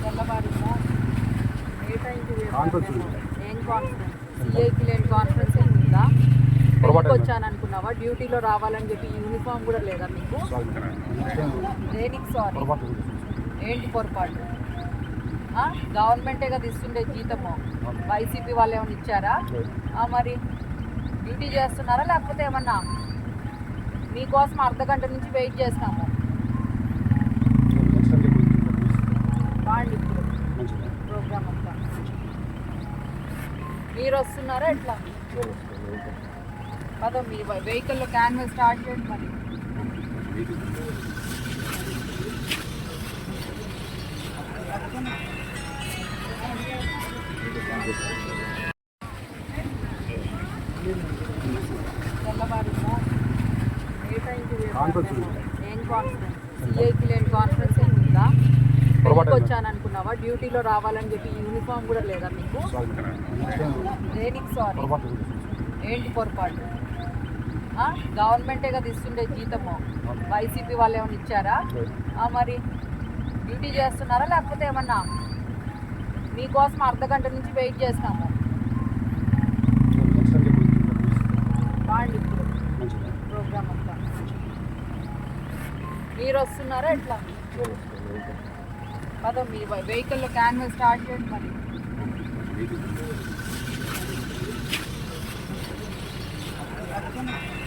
తెల్లవారిందా ఏ టైంకి. ఏం కాన్ఫరెన్స్ సిఐకి లేని కాన్ఫరెన్స్ ఏమి ఉందా పెళ్ళికి వచ్చాను అనుకున్నావా డ్యూటీలో రావాలని చెప్పి యూనిఫామ్ కూడా లేదా మీకు దేనికి సారీ ఏంటి పొరపాటు? గవర్నమెంటే కదా ఇస్తుండే జీతము. వైసీపీ వాళ్ళు ఏమైనా ఇచ్చారా మరి డ్యూటీ చేస్తున్నారా? లేకపోతే ఏమన్నా? మీకోసం అర్ధ గంట నుంచి వెయిట్ చేస్తాము బాగుంది ఇప్పుడు ప్రోగ్రామ్ అంతా మీరు వస్తున్నారా ఎట్లా? అదో మీ వెహికల్లో క్యాన్వల్ స్టార్ట్ చేయండి మరి. ఏ టైంకి. ఏం కాన్ఫరెన్స్? సిఐకి లేని కాన్ఫరెన్స్? పెళ్ళికి వచ్చాను అనుకున్నావా డ్యూటీలో రావాలని చెప్పి యూనిఫామ్ కూడా లేదా మీకు? దేనికి సారీ ఏంటి పొరపాటు? గవర్నమెంటే కదా ఇస్తుండే జీతము. వైసీపీ వాళ్ళు ఏమైనా ఇచ్చారా? మరి డ్యూటీ చేస్తున్నారా లేకపోతే ఏమన్నా మీకోసం అర్ధ గంట నుంచి వెయిట్ చేస్తాము? బాగుంది ఇప్పుడు ప్రోగ్రామ్ అంతా. మీరు వస్తున్నారా ఎట్లా? అదో మీ వెహికల్లో క్యాన్వల్ స్టార్ట్ చేయండి మరి. మంచిది